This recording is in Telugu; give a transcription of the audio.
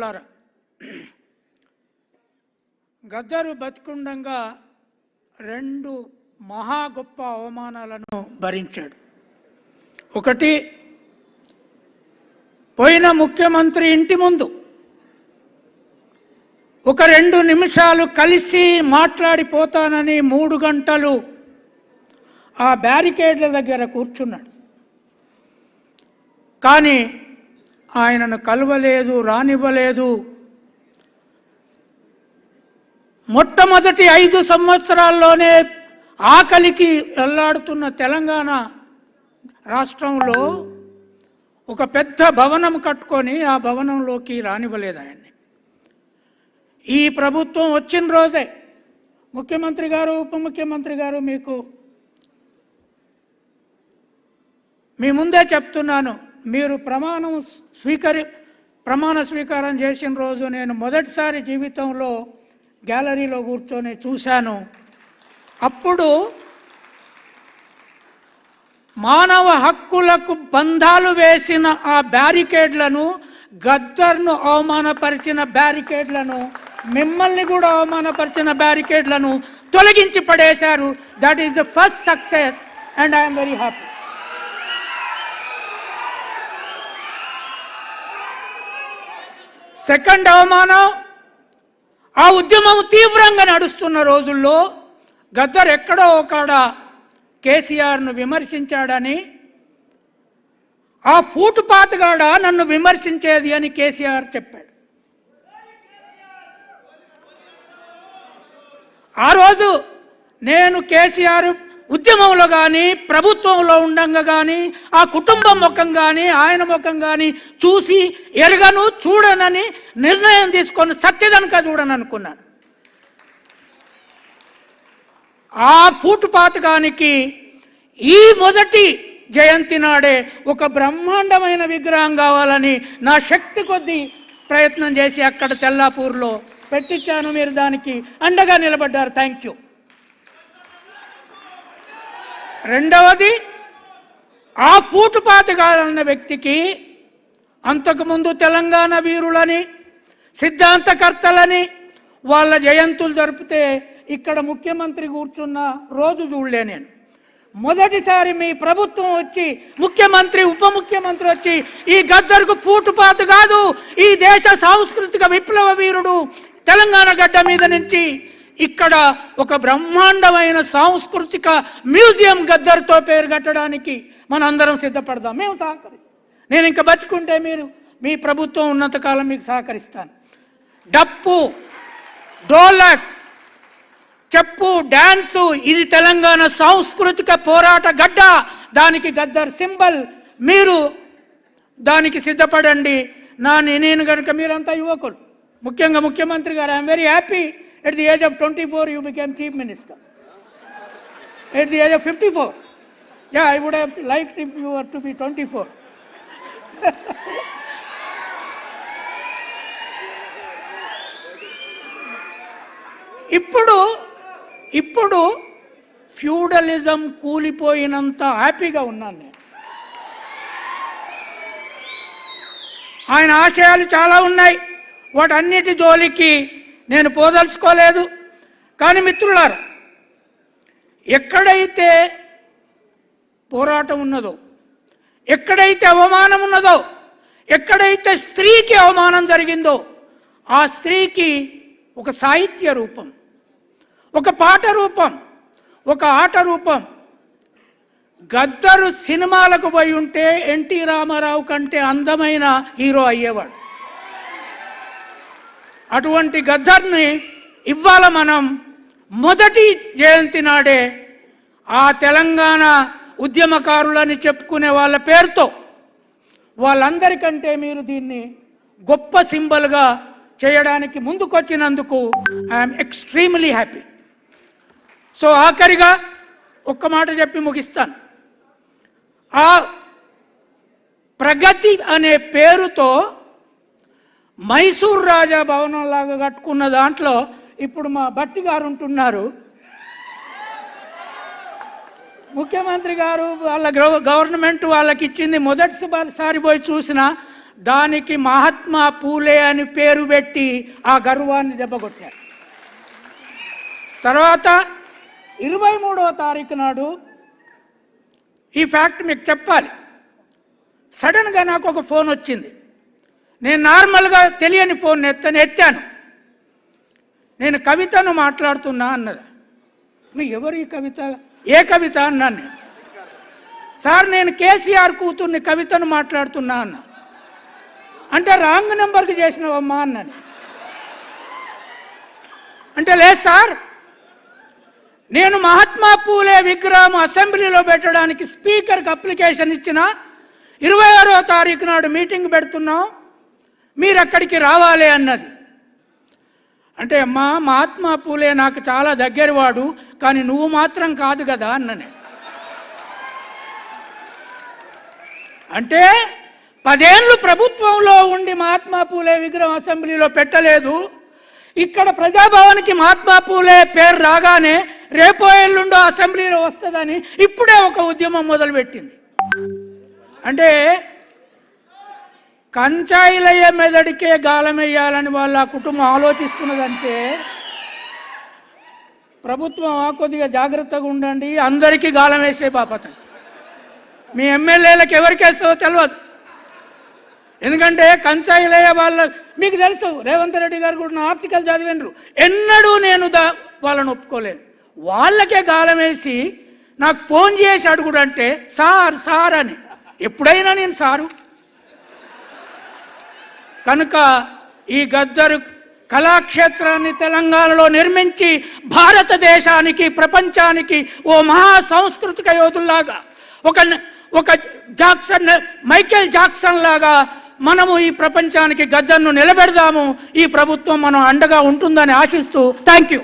మిత్రులారా గద్దరు బతికుండంగా రెండు మహా గొప్ప అవమానాలను భరించాడు. ఒకటి పోయిన ముఖ్యమంత్రి ఇంటి ముందు ఒక రెండు నిమిషాలు కలిసి మాట్లాడిపోతానని మూడు గంటలు ఆ బ్యారికేడ్ల దగ్గర కూర్చున్నాడు. కానీ ఆయనను కలవలేదు రానివ్వలేదు. మొట్టమొదటి ఐదు సంవత్సరాల్లోనే ఆకలికి వెళ్ళాడుతున్న తెలంగాణ రాష్ట్రంలో ఒక పెద్ద భవనం కట్టుకొని ఆ భవనంలోకి రానివ్వలేదు ఆయన్ని. ఈ ప్రభుత్వం వచ్చిన రోజే ముఖ్యమంత్రి గారు ఉప ముఖ్యమంత్రి గారు మీకు మీ ముందే చెప్తున్నాను. మీరు ప్రమాణం స్వీకరి ప్రమాణ స్వీకారం చేసిన రోజు నేను మొదటిసారి జీవితంలో గ్యాలరీలో కూర్చొని చూశాను. అప్పుడు మానవ హక్కులకు బంధాలు వేసిన ఆ బ్యారికేడ్లను గద్దర్ను అవమానపరిచిన బ్యారికేడ్లను మిమ్మల్ని కూడా అవమానపరిచిన బ్యారికేడ్లను తొలగించి పడేశారు. That is the first success and I'm very happy second అవమానం. ఆ ఉద్యమం తీవ్రంగా నడుస్తున్న రోజుల్లో గద్దర్ ఎక్కడో ఒకడ కేసీఆర్ను విమర్శించాడని ఆ ఫూటుపాతగాడ నన్ను విమర్శించేది అని కేసీఆర్ చెప్పాడు. ఆ రోజు నేను కేసీఆర్ ఉద్యమంలో కానీ ప్రభుత్వంలో ఉండంగా కానీ ఆ కుటుంబం ముఖం కానీ ఆయన ముఖం కానీ చూసి ఎరగను చూడనని నిర్ణయం తీసుకొని సత్యదనక చూడను అనుకున్నాను. ఆ ఫూట్పాతకానికి ఈ మొదటి జయంతి నాడే ఒక బ్రహ్మాండమైన విగ్రహం కావాలని నా శక్తి కొద్దీ ప్రయత్నం చేసి అక్కడ తెల్లాపూర్లో పెట్టించాను మీరు దానికి అండగా నిలబడ్డారు. థ్యాంక్ యూ రెండవది ఆ పూటుపాతగాడన్న వ్యక్తికి అంతకుముందు తెలంగాణ వీరులని సిద్ధాంతకర్తలని వాళ్ళ జయంతులు జరిపితే ఇక్కడ ముఖ్యమంత్రి కూర్చున్న రోజు చూడలే నేను. మొదటిసారి మీ ప్రభుత్వం వచ్చి ముఖ్యమంత్రి ఉప ముఖ్యమంత్రి వచ్చి ఈ గద్దరుకు పూటుపాత కాదు ఈ దేశ సాంస్కృతిక విప్లవ వీరుడు తెలంగాణ గడ్డ మీద నుంచి ఇక్కడ ఒక బ్రహ్మాండమైన సాంస్కృతిక మ్యూజియం గద్దర్తో పేరు కట్టడానికి మనందరం సిద్ధపడదాం. మేము సహకరిస్తాం. నేను ఇంకా బతుకుంటే మీరు మీ ప్రభుత్వం ఉన్నంతకాలం మీకు సహకరిస్తాను. డప్పు డోలక్ చెప్పు డ్యాన్సు ఇది తెలంగాణ సాంస్కృతిక పోరాట గడ్డ. దానికి గద్దర్ సింబల్. మీరు దానికి సిద్ధపడండి. నా నేను కనుక మీరంతా యువకులు ముఖ్యంగా ముఖ్యమంత్రి గారు I'm very happy. At the age of twenty four you chief chief At at the age of fifty four ya I would if like if you are to twenty four ఇప్పుడు ఇప్పుడు ఫ్యూడలిజం కూలిపోయినంత హ్యాపీగా ఉన్నాను నేను ఆయన ఆశయాలు చాలా ఉన్నాయి వాటన్నిటి జోలికి నేను పోదలుచుకోలేదు. కానీ మిత్రులారు ఎక్కడైతే పోరాటం ఉన్నదో ఎక్కడైతే అవమానం ఉన్నదో ఎక్కడైతే స్త్రీకి అవమానం జరిగిందో ఆ స్త్రీకి ఒక సాహిత్య రూపం ఒక పాట రూపం ఒక ఆట రూపం. గద్దరు సినిమాలకు పోయి ఉంటే ఎన్టీ రామారావు కంటే అందమైన హీరో అయ్యేవాడు. అటువంటి గద్దర్ని ఇవాళ మనం మొదటి జయంతి నాడే ఆ తెలంగాణ ఉద్యమకారులని చెప్పుకునే వాళ్ళ పేరుతో వాళ్ళందరికంటే మీరు దీన్ని గొప్ప సింబల్గా చేయడానికి ముందుకొచ్చినందుకు ఐఎమ్ ఎక్స్ట్రీమ్లీ హ్యాపీ సో ఆఖరిగా ఒక్క మాట చెప్పి ముగిస్తాను. ఆ ప్రగతి అనే పేరుతో మైసూర్ రాజా భవనం లాగా కట్టుకున్న దాంట్లో ఇప్పుడు మా భట్టి గారు ఉంటున్నారు. ముఖ్యమంత్రి గారు వాళ్ళ గవర్నమెంట్ వాళ్ళకి ఇచ్చింది మొదటిసారి పోయి చూసిన దానికి మహాత్మా పూలే అని పేరు పెట్టి ఆ గర్వాన్ని దెబ్బకొట్టారు తర్వాత ఇరవై మూడవ తారీఖు నాడు ఈ ఫ్యాక్ట్ మీకు చెప్పాలి. సడన్గా నాకు ఒక ఫోన్ వచ్చింది. నేను నార్మల్గా తెలియని ఫోన్ ఎత్తని ఎత్తాను. నేను కవితను మాట్లాడుతున్నా అన్నది. "మీ ఎవరు ఈ కవిత? ఏ కవిత? అన్నాను నేను. సార్ నేను కేసీఆర్ కూతుర్ని కవితను మాట్లాడుతున్నా అన్న. అంటే రాంగ్ నెంబర్కి చేసినవమ్మా అన్నాను అంటే లేదు సార్ నేను మహాత్మా పూలే విగ్రహం అసెంబ్లీలో పెట్టడానికి స్పీకర్కి అప్లికేషన్ ఇచ్చిన ఇరవై ఆరో తారీఖు నాడు మీటింగ్ పెడుతున్నాం. మీరు అక్కడికి రావాలి అన్నది. అంటే అమ్మా మహాత్మా పూలే నాకు చాలా దగ్గరవాడు కానీ నువ్వు మాత్రం కాదు కదా అన్ననే. అంటే పదేళ్ళు ప్రభుత్వంలో ఉండి మహాత్మా పూలే విగ్రహం అసెంబ్లీలో పెట్టలేదు. ఇక్కడ ప్రజాభవన్కి మహాత్మా పూలే పేరు రాగానే రేపో ఎల్లుండో అసెంబ్లీలో వస్తుందని ఇప్పుడే ఒక ఉద్యమం మొదలుపెట్టింది. అంటే కంచాయిలయ్య మెదడికే గాలమేయాలని వాళ్ళు వాళ్ళ కుటుంబం ఆలోచిస్తున్నదంటే ప్రభుత్వం ఆ కొద్దిగా జాగ్రత్తగా ఉండండి అందరికీ గాలం వేసే బాపత. మీ ఎమ్మెల్యేలకు ఎవరికి వేస్తావో తెలియదు ఎందుకంటే కంచాయిలయ్య వాళ్ళ మీకు తెలుసు రేవంత్ రెడ్డి గారు కూడా నా ఆర్టికల్ చదివినరు ఎన్నడూ నేను దా వాళ్ళని ఒప్పుకోలేదు. వాళ్ళకే గాలం వేసి నాకు ఫోన్ చేసి అడుగుడంటే సార్ సార్ అని. ఎప్పుడైనా నేను సారు. కనుక ఈ గద్దరు కళాక్షేత్రాన్ని తెలంగాణలో నిర్మించి భారతదేశానికి ప్రపంచానికి ఓ మహా సాంస్కృతిక యోధుల్లాగా ఒక ఒక జాక్సన్ మైకేల్ జాక్సన్ లాగా మనము ఈ ప్రపంచానికి గద్దర్ను నిలబెడదాము. ఈ ప్రభుత్వం మనం అండగా ఉంటుందని ఆశిస్తూ థ్యాంక్ యూ